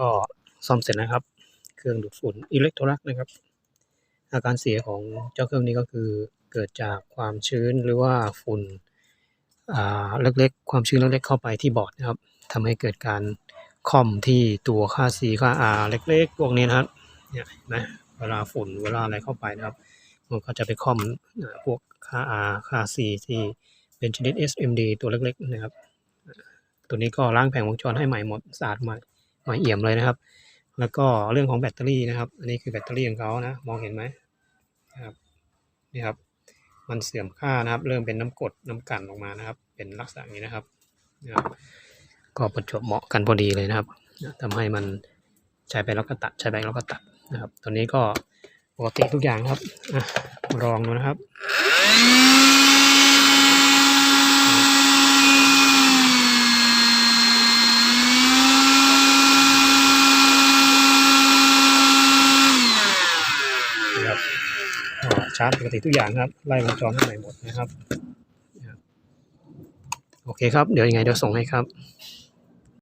ก็ซ่อมเสร็จนะครับ เครื่องดูดฝุ่นอิเล็กโทรลักนะครับ อาการเสียของเจ้าเครื่องนี้ก็คือเกิดจากความชื้นหรือว่าฝุ่นเล็กๆ ความชื้นเล็กๆเข้าไปที่บอร์ดนะครับทำให้เกิดการคอมที่ตัวค่า C ค่า R เล็กๆ พวกนี้นะครับเนี่ยนไหมเวลาฝุ่นเวลาอะไรเข้าไปนะครับ มันก็จะไปคอมพวกค่า R ค่า C ที่เป็นชนิด SMD ตัวเล็กๆนะครับ ตัวนี้ก็ล้างแผงวงจรให้ใหม่หมดสะอาดใหม่ หม่เอี่ยมเลยนะครับ แล้วก็เรื่องของแบตเตอรี่นะครับ อันนี้คือแบตเตอรี่ของเขานะ มองเห็นไหมนะครับนี่ครับ มันเสื่อมค่านะครับ เริ่มเป็นน้ำกรดน้ำกันออกมานะครับ เป็นลักษณะนี้นะครับนะครับ ก็ประจวบเหมาะกันพอดีเลยนะครับทำให้มันใช้ไปแล้วก็ตัดใช้ไปแล้วก็ตัดนะครับ ตัวนี้ก็ปกติทุกอย่างครับอลองดูนะครับก็ ชาร์จปกติทุกอย่างครับไล่วงจรทั้งหมดนะครับ โอเคครับ เดี๋ยวยังไงเดี๋ยวส่งให้ครับ